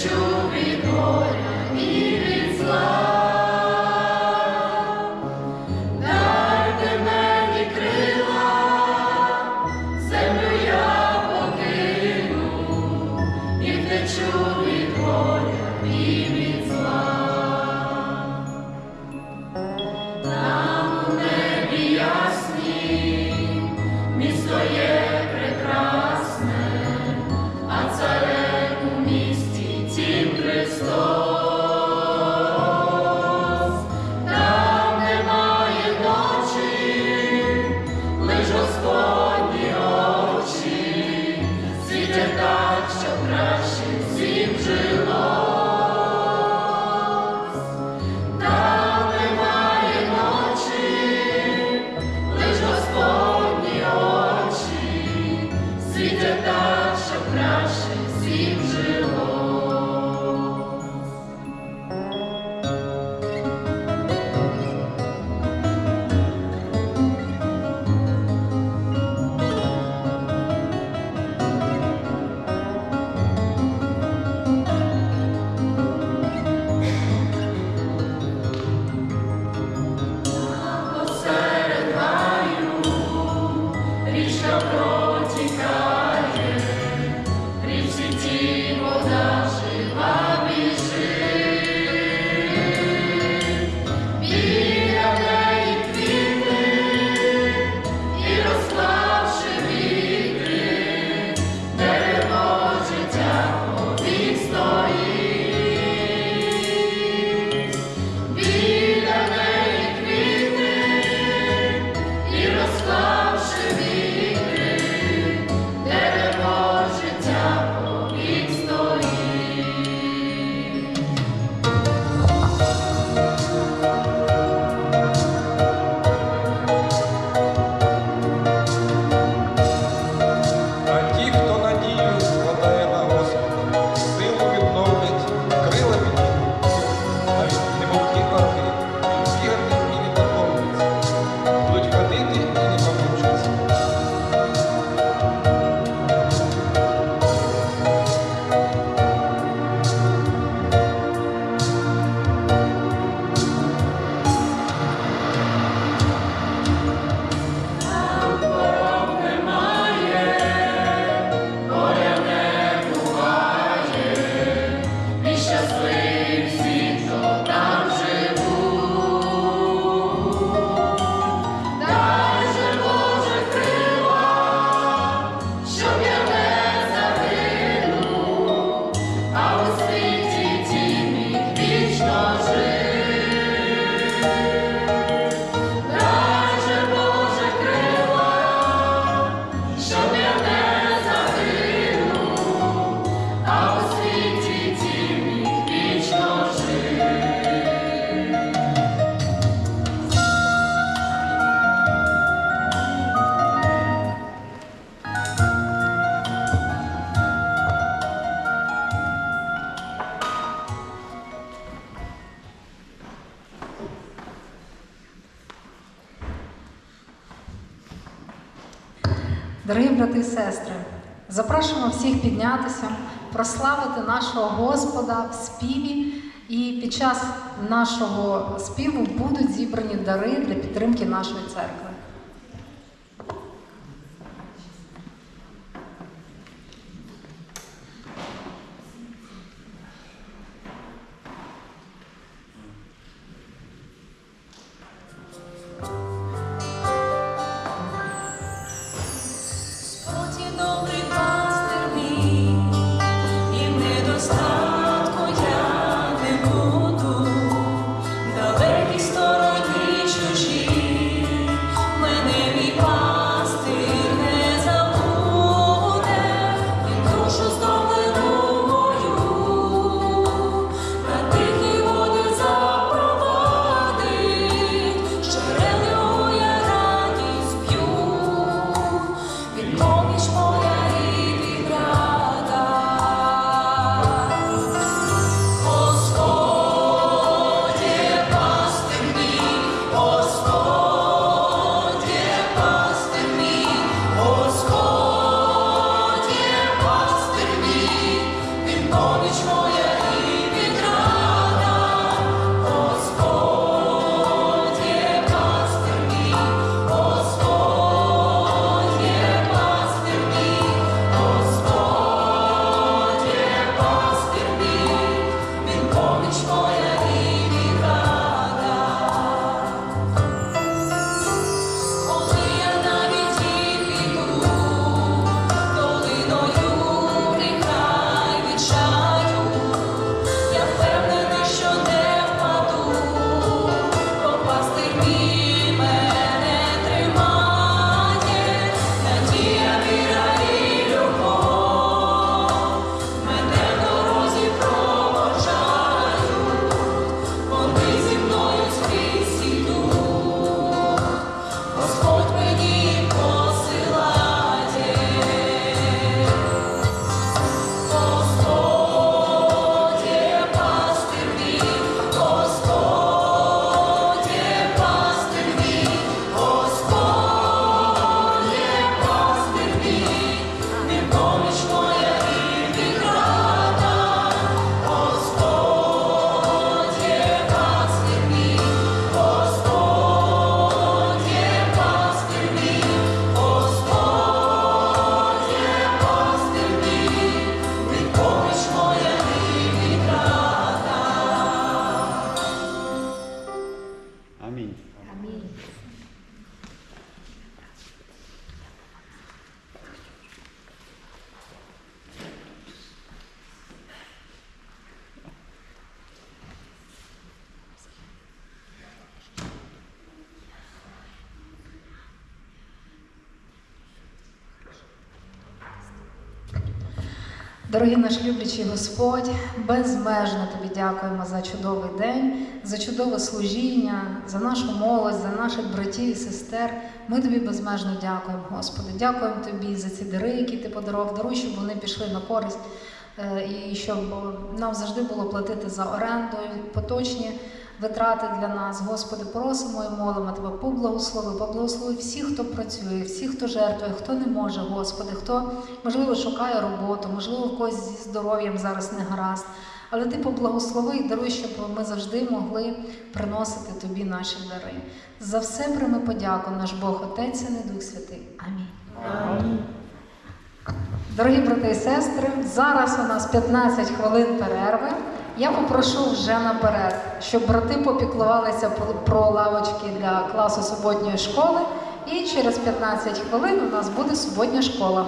Beijo e. we will Дорогі брати і сестри, запрошуємо всіх піднятися, прославити нашого Господа в співі, і під час нашого співу будуть зібрані дари для підтримки нашої церкви. 面。Дорогий наш люблячий Господь, безмежно тобі дякуємо за чудовий день, за чудове служіння, за нашу молодь, за наших братів і сестер. Ми тобі безмежно дякуємо, Господи. Дякуємо тобі за ці дари, які ти подарував, даруй, щоб вони пішли на користь е, і щоб нам завжди було платити за оренду, поточні витрати для нас. Господи, просимо і молимо Тебе, поблагослови, поблагослови всіх, хто працює, всіх, хто жертвує, хто не може, Господи, хто, можливо, шукає роботу, можливо, в когось зі здоров'ям зараз не гаразд. Але ти поблагослови і даруй, щоб ми завжди могли приносити тобі наші дари. За все прийми подяку, наш Бог, Отець і Дух Святий. Амінь. Дорогі брати і сестри, зараз у нас 15 хвилин перерви. Я попрошу вже наперед, щоб брати попіклувалися про- лавочки для класу суботньої школи. І через 15 хвилин у нас буде суботня школа.